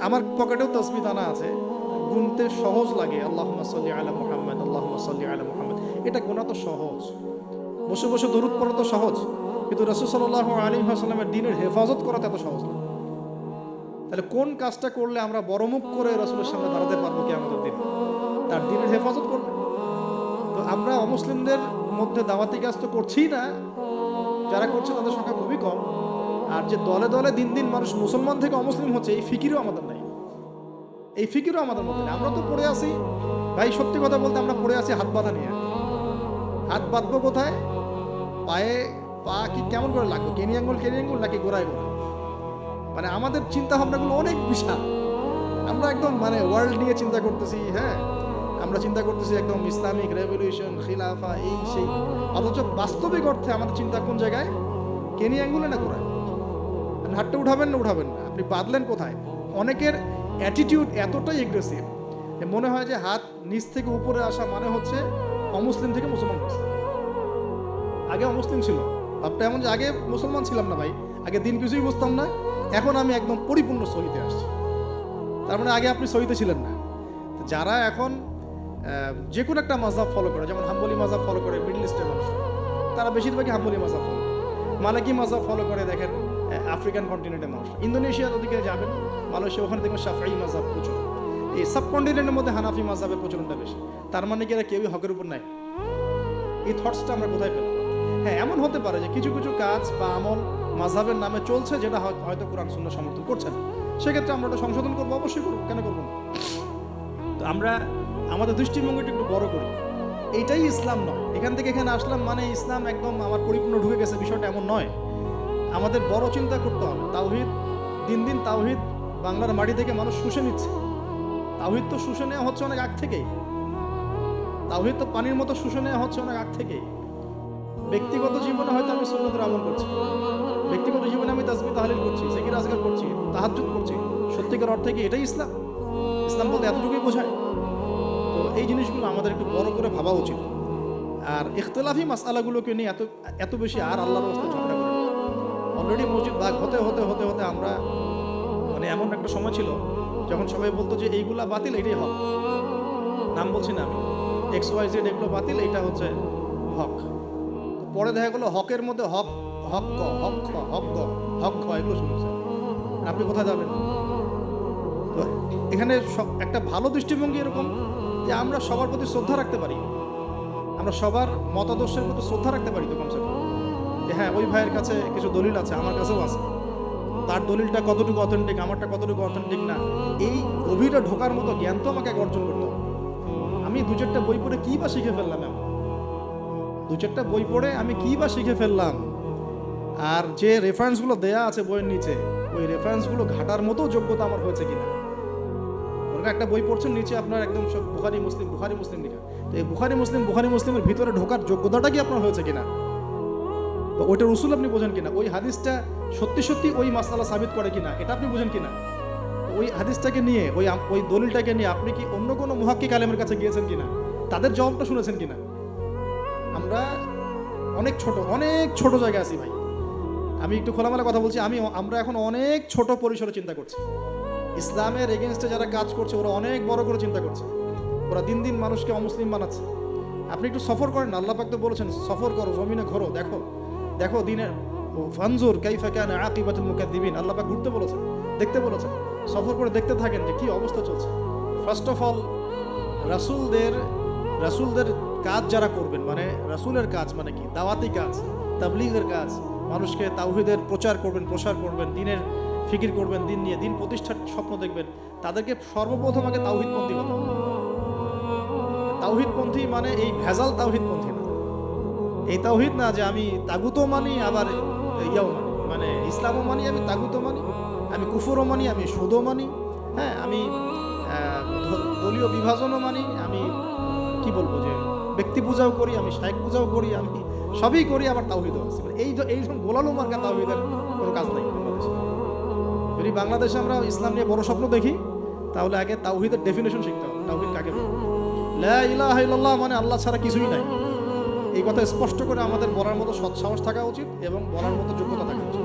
আমার পকেটেও তসবি দানা আছে। গুনতে সহজ লাগে। আল্লাহ সাল্লি আলা মুহাম্মদ আল্লাহ সাল্লি আলা মোহাম্মদ। এটা গোনা তো সহজ। বসে বসে দরুদ পড়া তো সহজ। কিন্তু রসুল সাল্লাহ আলী হাসলামের দিনের হেফাজত করা এত সহজ না। তাহলে কোন কাজটা করলে আমরা বড়মুখ করে রসুলের সামনে দাঁড়াতে পারব কি আমাদের দিন? তার দিনের হেফাজত করবে। তো আমরা অমুসলিমদের মধ্যে দাওয়াতি কাজ তো করছি না। যারা করছে তাদের সংখ্যা খুবই কম। আর যে দলে দলে দিন দিন মানুষ মুসলমান থেকে অমুসলিম হচ্ছে, এই ফিকিরও আমাদের নাই। এই ফিকিরও আমাদের মধ্যে নেই। আমরা তো পড়ে আছি। ভাই, সত্যি কথা বলতে আমরা পড়ে আছি হাত বাঁধা নিয়ে। হাত বাঁধবো কোথায়? পায়ে পা কি কেমন করে লাগবে? কেনি আঙ্গুল কেনি আঙ্গুল নাকি গোড়ায় গোড়া মানে আমাদের চিন্তা ভাবনাগুলো অনেক বিশাল। আমরা একদম মানে ওয়ার্ল্ড নিয়ে চিন্তা করতেছি হ্যাঁ? আমরা চিন্তা করতেছি একদম ইসলামিক রেভলিউশন খিলাফা, এই সেই। অথচ বাস্তবিক অর্থে আমাদের চিন্তা কোন জায়গায়? কেনি আঙ্গুলে না গোড়ায়? আপনি হাতটা উঠাবেন না উঠাবেন না। আপনি বাঁধলেন কোথায়? অনেকের অ্যাটিটিউড এতটাই এগ্রেসিভ মনে হয় যে হাত নিচ থেকে উপরে আসা মানে হচ্ছে অমুসলিম থেকে মুসলমান হয়েছে। আগে অমুসলিম ছিল। ভাবটা এমন যে আগে মুসলমান ছিলাম না ভাই। আগে দিন কিছুই বুঝতাম না। এখন আমি একদম পরিপূর্ণ সহিতে আসছি। তার মানে আগে আপনি সহিতে ছিলেন না। যারা এখন যে কোনো একটা মাজাব ফলো করে, যেমন হাম্বলি মাজাব ফলো করে মিডল ইস্টের মানুষ। তারা বেশিরভাগই হাম্বলি মাজাব ফলো করে। মালাকি মাজাব ফলো করে দেখেন? আফ্রিকান কন্টিনেন্টের মানুষ ইন্দোনেশিয়ার ওদিকে যাবেন মালয়েশিয়া, ওখানে দেখবেন সাফাই মাজাব প্রচুর। এই সাবকন্টিনেন্টের মধ্যে হানাফি মাজাবের প্রচলনটা বেশি। তার মানে কি এরা কেউই হকের উপর নাই। এই থটসটা আমরা কোথায় পেলাম? হ্যাঁ এমন হতে পারে যে কিছু কিছু কাজ বা আমল মাঝহাবের নামে চলছে যেটা হয়- হয়তো কোরআন শূন্য সমর্থন করছে না। সেক্ষেত্রে আমরা ওটা সংশোধন করব? অবশ্যই করব। কেন করব না? তো আমরা আমাদের দৃষ্টিভঙ্গিটা একটু বড় করি। এইটাই ইসলাম নয়। এখান থেকে এখানে আসলাম মানে ইসলাম একদম আমার পরিপূর্ণ ঢুকে গেছে। বিষয়টা এমন নয়। আমাদের বড় চিন্তা করতে হবে। তাওহিদ, দিন দিন তাওহিদ বাংলার মাটি থেকে মানুষ শুষে নিচ্ছে। তাওহিদ তো শুষে নেওয়া হচ্ছে অনেক আগ থেকেই। তাওহিদ তো পানির মতো শুষে নেওয়া হচ্ছে অনেক আগ থেকেই। ব্যক্তিগত জীবনে হয়তো আমি সুন্নতের আমল করছি। ব্যক্তিগত জীবনে আমি তাসবি তাহলিল করছি, জিকির আজগার করছি, তাহাজ্জুদ করছি। সত্যিকার অর্থে কি এটাই ইসলাম? ইসলাম বলতে এতটুকুই বোঝায়। তো এই জিনিসগুলো আমাদের একটু বড় করে ভাবা উচিত। আর ইখতলাফি মাসালাগুলোকে নিয়ে এত এত বেশি আর আল্লাহর করে অলরেডি মসজিদ ভাগ হতে হতে হতে হতে আমরা মানে এমন একটা সময় ছিল, যখন সবাই বলতো যে এইগুলা বাতিল, এটাই হক। নাম বলছি না আমি। এক্স ওয়াই জেড এগুলো বাতিল, এটা হচ্ছে হক। পরে দেখা গেলো হকের মধ্যে হক হক ক, হক খ, হক গ, হক খ, এগুলো শুনেছে। আর আপনি কোথায় যাবেন? তো এখানে সব- একটা ভালো দৃষ্টিভঙ্গি এরকম যে আমরা সবার প্রতি শ্রদ্ধা রাখতে পারি। আমরা সবার মতাদর্শের প্রতি শ্রদ্ধা রাখতে পারি তো কমসে কম। যে হ্যাঁ ওই ভাইয়ের কাছে কিছু দলিল আছে, আমার কাছেও আছে। তার দলিলটা কতটুকু অথেন্টিক আমারটা কতটুকু অথেন্টিক না, এই গভীরে ঢোকার মতো জ্ঞান তো আমাকে অর্জন করতে হবে। আমি দু চারটা বই পড়ে কী বা শিখে ফেললাম এমন? দু চারটা বই পড়ে আমি কী বা শিখে ফেললাম? আর যে রেফারেন্সগুলো দেয়া আছে বইয়ের নিচে, ওই রেফারেন্সগুলো ঘাটার মতো যোগ্যতা আমার হয়েছে কিনা? ওরকম একটা বই পড়ছেন, নিচে আপনার একদম সব বুখারি, মুসলিম বুখারি, মুসলিম লেখা। তো এই বুখারি, মুসলিম, বুখারি, মুসলিমের ভিতরে ঢোকার যোগ্যতাটা কি আপনার হয়েছে কিনা? তো ওইটার উসুল আপনি বোঝেন কিনা? ওই হাদিসটা সত্যি সত্যি ওই মাসালা সাবিত করে কিনা? এটা আপনি বোঝেন কিনা? ওই হাদিসটাকে নিয়ে, ওই ওই দলিলটাকে নিয়ে আপনি কি অন্য কোনো মুহাক্কিক আলেমের কাছে গিয়েছেন কিনা? তাদের জবাবটা শুনেছেন কিনা? আমরা অনেক ছোট অনেক ছোট জায়গায় আছি ভাই। আমি একটু খোলামেলা কথা বলছি, আমি আমরা এখন অনেক ছোট পরিসরে চিন্তা করছি। ইসলামের এগেনস্টে যারা কাজ করছে, ওরা অনেক বড় করে চিন্তা করছে। ওরা দিন দিন মানুষকে অমুসলিম বানাচ্ছে। আপনি একটু সফর করেন, আল্লাহ পাক তো বলেছেন, সফর করো, জমিনে ঘোরো, দেখো। দেখো দিনের ফানজুর কাইফা কেন আকিবাতুল মুকাদ্দিবিন। আল্লাহ পাক ঘুরতে বলেছেন, দেখতে বলেছেন, সফর করে দেখতে থাকেন যে কি অবস্থা চলছে। ফার্স্ট অফ অল রাসূলদের, রাসুলদের কাজ যারা করবেন মানে রাসূলের কাজ মানে কি? দাওয়াতি কাজ, তাবলিগের কাজ, মানুষকে তাওহীদের প্রচার করবেন, প্রসার করবেন, দিনের ফিকির করবেন, দিন নিয়ে দিন প্রতিষ্ঠার স্বপ্ন দেখবেন, তাদেরকে সর্বপ্রথম আগে তাওহীদপন্থী কথা তাওহীদপন্থী মানে এই ভেজাল তাওহীদপন্থী না। এই তাওহিদ না যে আমি তাগুতও মানি, আবার ইয়াও মানি মানে ইসলামও মানি, আমি তাগুতও মানি, আমি কুফুরও মানি, আমি সুদও মানি হ্যাঁ আমি দলীয় বিভাজনও মানি, আমি কি বলব যে ব্যক্তি পূজাও করি, আমি শায়েক পূজাও করি, আমি সবই করি আবার তাওহিদও আছে মানে এই এই গোলালো মার্কা তাওহিদের কোনো কাজ নাই বাংলাদেশে। যদি বাংলাদেশে আমরা ইসলাম নিয়ে বড় স্বপ্ন দেখি, তাহলে আগে তাওহিদের ডেফিনেশন শিখতে হবে। তাওহিদ কাকে বলে? লা ইলাহা ইল্লাল্লাহ মানে আল্লাহ ছাড়া কিছুই নাই। এই কথা স্পষ্ট করে আমাদের বলার মতো সৎ সাহস থাকা উচিত এবং বলার মতো যোগ্যতা থাকা উচিত।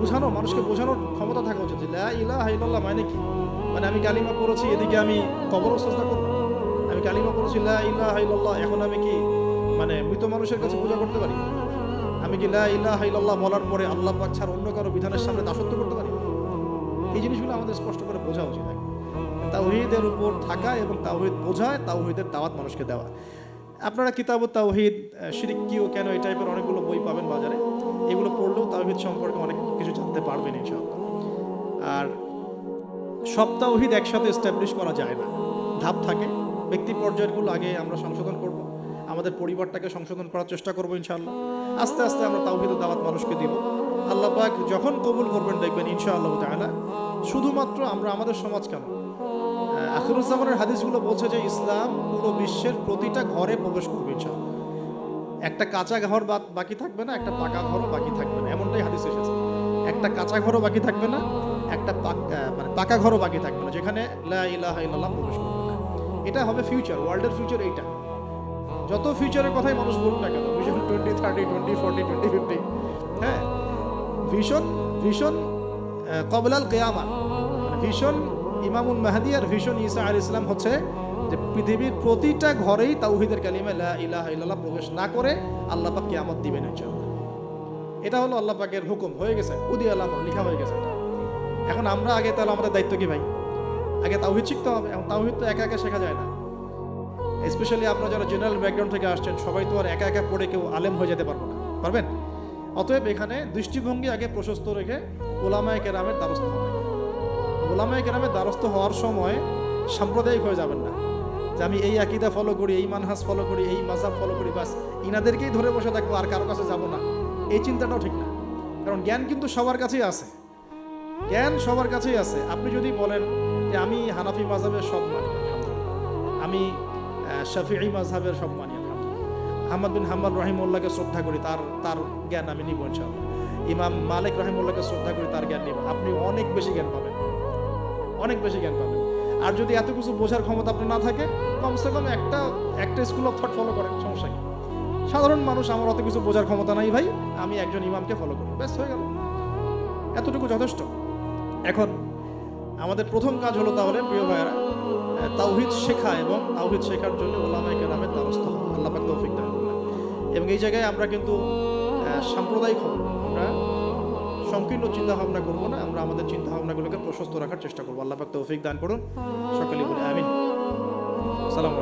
বোঝানো, মানুষকে বোঝানোর ক্ষমতা থাকা উচিত যে লা ইলাহা ইল্লাল্লাহ মানে কি? মানে আমি কালিমা পড়েছি, এদিকে আমি কবরও চেষ্টা করব। আমি কালিমা পড়েছি, লা ইলাহা ইল্লাল্লাহ, এখন আমি কি মানে মৃত মানুষের কাছে পূজা করতে পারি? আমি কি লা ইলাহা ইল্লাল্লাহ বলার পরে আল্লাহ পাক অন্য কারও বিধানের সামনে দাসত্ব করতে পারি? এই জিনিসগুলো আমাদের স্পষ্ট করে বোঝা উচিত। তাওহিদের উপর থাকা এবং তাওহিদ বোঝায় তাওহিদের দাওয়াত মানুষকে দেওয়া। আপনারা কিতাব তাওহিদ শিরিক কি ও কেন এই টাইপের অনেকগুলো বই পাবেন বাজারে? এগুলো পড়লেও তাওহিদ সম্পর্কে অনেক কিছু জানতে পারবেন ইনশাআল্লাহ। আর সব তাওহিদ একসাথে এস্টাবলিশ করা যায় না। ধাপ থাকে, ব্যক্তি পর্যায়গুলো আগে আমরা সংশোধন করব, আমাদের পরিবারটাকে সংশোধন করার চেষ্টা করব ইনশাআল্লাহ। আস্তে আস্তে আমরা তাওহিদের দাওয়াত মানুষকে দিব। আল্লাহ পাক যখন কবুল করবেন দেখবেন ইনশাআল্লাহ তাআলা, শুধুমাত্র আমরা আমাদের সমাজ কেন? আখরুজ্জামানের হাদিসগুলো বলছে যে ইসলাম পুরো বিশ্বের প্রতিটা ঘরে প্রবেশ করবে একটা কাঁচা ঘর বাকি থাকবে না, একটা পাকা ঘরও বাকি থাকবে না। এমনটাই হাদিস এসেছে। একটা কাঁচা ঘরও বাকি থাকবে না, একটা মানে পাকা ঘরও বাকি থাকবে না, যেখানে লা প্রবেশ করবে না। এটা হবে ফিউচার ওয়ার্ল্ডের ফিউচার এইটা। যত ফিউচারের কথাই মানুষ বলুন না কেন vision twenty thirty twenty forty twenty fifty হ্যাঁ? ভীষণ ভীষণ কবলাল কেয়ামা মানে ভীষণ ইমামুল মাহাদি আর ভীষণ ইসা আল ইসলাম হচ্ছে যে পৃথিবীর প্রতিটা ঘরেই তাওহিদের কালিমা ইলাহা ইল্লাল্লাহ প্রবেশ না করে আল্লাহ পাক কিয়ামত দিবেন ইনশাআল্লাহ। এটা হলো আল্লাহ পাকের হুকুম, হয়ে গেছে। উদি আল্লাহ লেখা হয়ে গেছে। এখন আমরা আগে তাহলে আমাদের দায়িত্ব কি ভাই? আগে তাওহিদ শিখতে হবে, এখন তাওহিদ তো একা একা শেখা যায় না। স্পেশালি আপনারা যারা জেনারেল ব্যাকগ্রাউন্ড থেকে আসছেন, সবাই তো আর একা একা পড়ে কেউ আলেম হয়ে যেতে পারব না। পারবেন? অতএব এখানে দৃষ্টিভঙ্গি আগে প্রশস্ত রেখে ওলামায় কেরামের দ্বারস্থ হবে ওলামায় কেরামের দ্বারস্থ হওয়ার সময় সাম্প্রদায়িক হয়ে যাবেন না। যে আমি এই আকিদা ফলো করি, এই মানহাস ফলো করি, এই মাজাব ফলো করি, বাস ইনাদেরকেই ধরে বসে থাকব আর কারও কাছে যাব না। এই চিন্তাটাও ঠিক না। কারণ জ্ঞান কিন্তু সবার কাছেই আছে। জ্ঞান সবার কাছেই আছে। আপনি যদি বলেন যে আমি হানাফি মাজাবের সব মানি। আমি শাফিঈ মাযহাবের সব মানি আহমদ বিন হাম্বাল রহিমুল্লাহকে শ্রদ্ধা করি, তার তার জ্ঞান আমি নিব ইমাম মালিক রহিমুল্লাহকে শ্রদ্ধা করি, তার জ্ঞান নিব। আপনি অনেক বেশি জ্ঞান পাবেন। অনেক বেশি জ্ঞান পাবেন। আর যদি এত কিছু বোঝার ক্ষমতা আপনার না থাকে, কমসে কম একটা একটা স্কুল অফ থট ফলো করেন, সমস্যা কি? সাধারণ মানুষ, আমার অত কিছু বোঝার ক্ষমতা নাই ভাই, আমি একজন ইমামকে ফলো করি ব্যাস, হয়ে গেল। এতটুকু যথেষ্ট। এখন, আমাদের প্রথম কাজ হলো তাহলে, প্রিয় ভাইয়েরা তাওহিদ শেখা এবং তাওহিদ শেখার জন্য ওলামাইকে নামে দ্বারস্থ হওয়া। আল্লাহ পাক তৌফিক দান করুন। এবং এই জায়গায় আমরা কিন্তু সাম্প্রদায়িক হব। আমরা সংকীর্ণ চিন্তা ভাবনা করব না, আমরা আমাদের চিন্তা ভাবনাগুলোকে প্রশস্ত রাখার চেষ্টা করব। আল্লাহ পাক তৌফিক দান করুন। সকলেই বলি আমিন। সালাম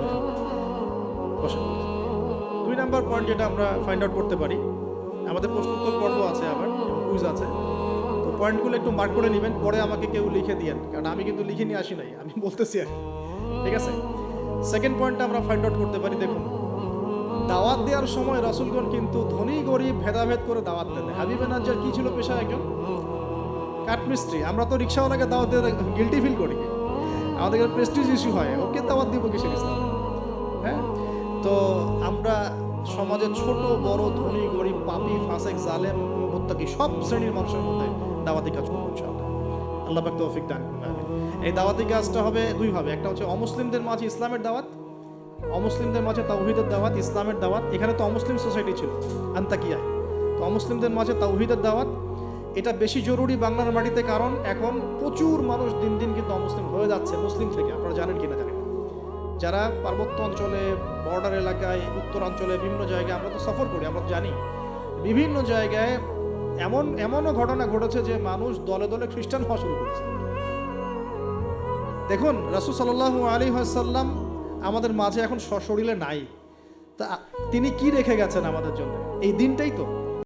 দুই নাম্বার পয়েন্ট যেটা আমরা ফাইন্ড আউট করতে পারি, আমাদের প্রশ্নোত্তর পর্ব আছে আবার কুইজ আছে। তো পয়েন্টগুলো একটু মার্ক করে নেবেন, পরে আমাকে কেউ লিখে দিয়েন, কারণ আমি কিন্তু লিখে নিয়ে আসি নাই। আমি বলতেছি আর ঠিক আছে? সেকেন্ড পয়েন্টটা আমরা ফাইন্ড আউট করতে পারি, দেখুন। দাওয়াত দেওয়ার সময় রাসুলগণ কিন্তু ধনী, গরিব, ভেদাভেদ করে দাওয়াত দেন। হাবিবে নাজ্জার কি ছিল পেশা একজন? কাঠমিস্ত্রি। আমরা তো রিক্সাওয়ালাকে দাওয়াত দিয়ে গিলটি ফিল করি। আমাদের প্রেস্টিজ ইস্যু হয়, ওকে দাওয়াত দিব কিসের ইসলাম হ্যাঁ? তো আমরা সমাজের ছোট, বড়, ধনী, গরিব, পাপি, ফাসেক, জালেম, মোত্তাকি সব শ্রেণির মানুষের মধ্যে দাওয়াতি কাজ করব ইনশাআল্লাহ। আল্লাহ তৌফিক দান এই দাওয়াতি কাজটা হবে দুই ভাবে। একটা হচ্ছে অমুসলিমদের মাঝে ইসলামের দাওয়াত অমুসলিমদের মাঝে তাওহিদের দাওয়াত, ইসলামের দাওয়াত, এখানে তো অমুসলিম সোসাইটি ছিল আন্তাকিয়ায় তো অমুসলিমদের মাঝে তাওহিদের দাওয়াত, এটা বেশি জরুরি বাংলার মাটিতে কারণ এখন প্রচুর মানুষ দিন দিন কিন্তু অমুসলিম হয়ে যাচ্ছে, মুসলিম থেকে, আপনারা জানেন জানেন না। যারা পার্বত্য অঞ্চলে, বর্ডার এলাকায়, উত্তরাঞ্চলে, বিভিন্ন জায়গায় আমরা তো সফর করি, আমরা জানি। বিভিন্ন জায়গায় এমন, এমনও ঘটনা ঘটেছে যে মানুষ দলে দলে খ্রিস্টান হওয়া শুরু করেছে। দেখুন, রাসুল সাল্লাহ আলী সাল্লাম আমাদের মাঝে এখন সশরীরে নাই। তা তিনি কি রেখে গেছেন আমাদের জন্য? এই দিনটাই তো।